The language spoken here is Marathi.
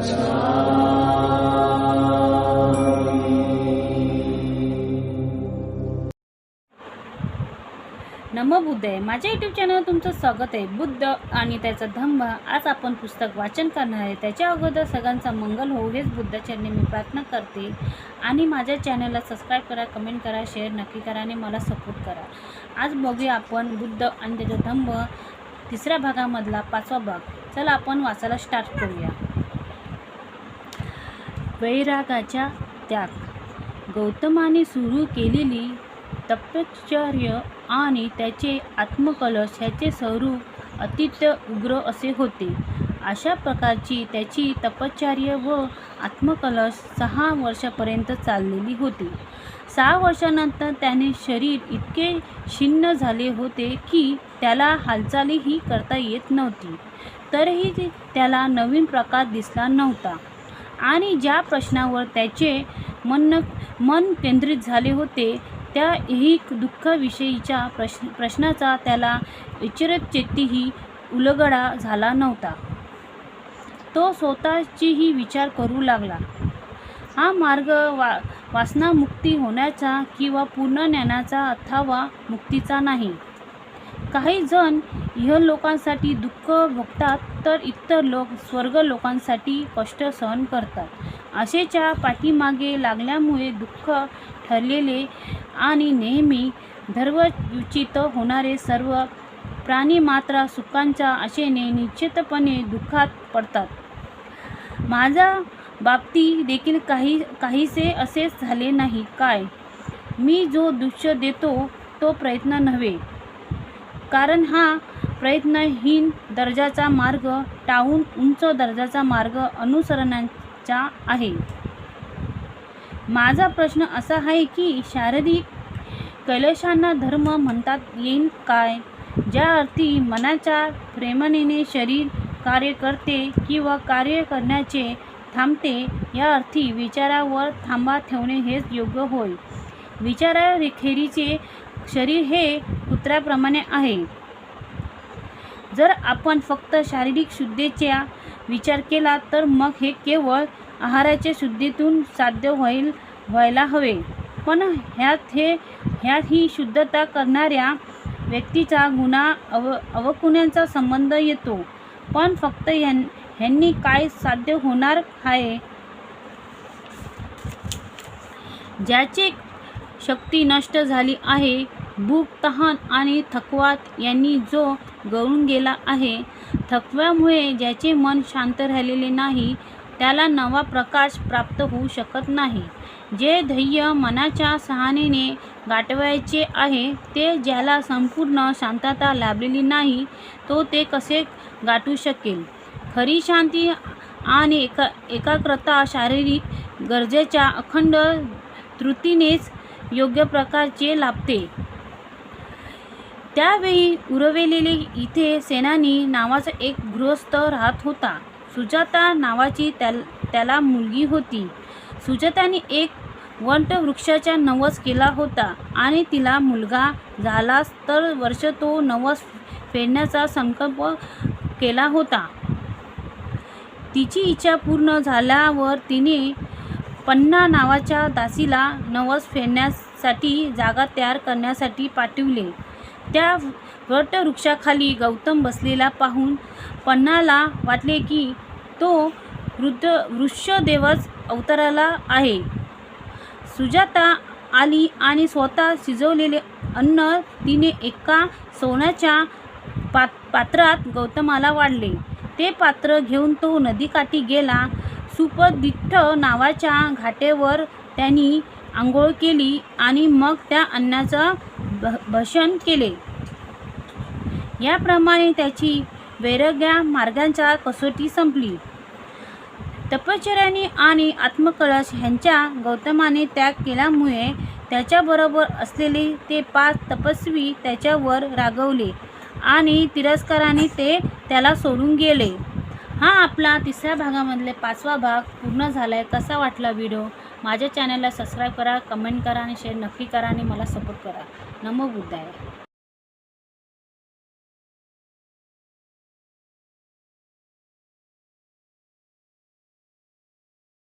नम आहे माझ्या युट्यूब चॅनल तुमचं स्वागत आहे. बुद्ध आणि त्याचा धम्म आज आपण पुस्तक वाचन करणार आहे. त्याच्या अगोदर सगळ्यांचा मंगल होऊ हेच बुद्धाचरणी मी प्रार्थना करते. आणि माझ्या चॅनलला सबस्क्राईब करा कमेंट करा शेअर नक्की करा आणि मला सपोर्ट करा. आज बघूया आपण बुद्ध आणि त्याचा धम्म तिसऱ्या भागामधला पाचवा भाग. चला आपण वाचायला स्टार्ट करूया. वैरागाच्या त्याग. गौतमाने सुरू केलेली तपश्चर्य आणि त्याचे आत्मकलश ह्याचे स्वरूप अतित्य उग्र असे होते. अशा प्रकारची त्याची तपश्चर्य व आत्मकलश सहा वर्षापर्यंत चाललेली होती. सहा वर्षानंतर त्याने शरीर इतके छिन्न झाले होते की त्याला हालचालीही करता येत नव्हती. तरीही त्याला नवीन प्रकार दिसला नव्हता. आणि ज्या प्रश्नावर त्याचे मन मन केंद्रित झाले होते त्या एक दुःखाविषयीच्या प्रश्न प्रश्नाचा त्याला विचारचेतीही उलगडा झाला नव्हता. तो स्वतःचीही विचार करू लागला. हा मार्ग वा वासनामुक्ती होण्याचा किंवा पूर्ण ज्ञानाचा अथवा मुक्तीचा नाही. काही जण इहलोकांसाठी दुःख भोगतात तर इतर लोक स्वर्ग लोकांसाठी कष्ट सहन करतात. आशेच्या पाठीमागे लागल्यामुळे दुःख ठरलेले आणि नेहमी धर्मच्युत होणारे सर्व प्राणी मात्र सुखांच्या आशेने निश्चितपणे दुःखात पडतात. माझ्या बाबती देखील काही काहीसे असेच झाले नाही. काय? मी जो दृश्य देतो तो प्रयत्न नव्हे. कारण हा प्रयत्नहीन दर्जाचा मार्ग टाळून उंच दर्जाचा मार्ग अनुसरण्याचा आहे. माझा प्रश्न असा आहे की शारीरिक कैलशांना धर्म म्हणतात येईल काय? ज्या अर्थी मनाच्या प्रेमनेने शरीर कार्य करते किंवा कार्य करण्याचे थांबते या अर्थी विचारावर थांबा ठेवणे हेच योग्य होय. विचाराखेरीचे शरीर हे कुत्र्याप्रमाणे आहे. जर आपण फक्त शारीरिक शुद्धेचा विचार केला तर मग हे केवळ आहाराच्या शुद्धीतून साध्य होईल व्हायला हवे. पण ह्यात हे ह्यात ही शुद्धता करणाऱ्या व्यक्तीचा गुन्हा अव अवकुण्यांचा संबंध येतो. पण फक्त ह्यां ह्यांनी काय साध्य होणार आहे? ज्याची शक्ती नष्ट झाली आहे भूक तहान आणि थकवात यांनी जो गळून गेला आहे थकव्यामुळे ज्याचे मन शांत राहिलेले नाही त्याला नवा प्रकाश प्राप्त होऊ शकत नाही. जे ध्येय मनाच्या सहानेने गाठवायचे आहे ते ज्याला संपूर्ण शांतता लाभलेली नाही तो ते कसे गाठू शकेल? खरी शांती आणि एका एकाग्रता शारीरिक गरजेच्या अखंड तृतीनेच योग्य प्रकारचे लाभते. त्यावेळी उरवलेले इथे सेनानी नावाचा एक गृहस्थ राहत होता. सुजाता नावाची त्या त्याला मुलगी होती. सुजाताने एक वटवृक्षाचा नवस केला होता आणि तिला मुलगा झालाच तर वर्ष तो नवस फेडण्याचा संकल्प केला होता. तिची इच्छा पूर्ण झाल्यावर तिने पन्ना नावाच्या दासीला नवस फेडण्यासाठी जागा तयार करण्यासाठी पाठविले. त्या वटवृक्षाखाली गौतम बसलेला पाहून पन्नाला वाटले की तो वृद्ध वृक्षदेवच अवताराला आहे. सुजाता आली आणि स्वतः शिजवलेले अन्न तिने एका सोन्याच्या पात पात्रात गौतमाला वाढले. ते पात्र घेऊन तो नदीकाठी गेला. सुपदिठ्ठ नावाच्या घाटेवर त्यांनी आंघोळ केली आणि मग त्या अन्नाचं भ भषण केले. याप्रमाणे त्याची वैराग्या मार्गांच्या कसोटी संपली. तपश्चर्याने आणि आत्मकलश ह्यांच्या गौतमाने त्याग केल्यामुळे त्याच्याबरोबर असलेले ते पाच तपस्वी त्याच्यावर रागवले आणि तिरस्काराने ते त्याला सोडून गेले. हा आपला तिसऱ्या भागामधले पाचवा भाग पूर्ण झाला आहे कसा वाटला व्हिडिओ माझ्या चॅनलला सबस्क्राईब करा कमेंट करा आणि शेअर नक्की करा आणि मला सपोर्ट करा. नमो बुद्धाय.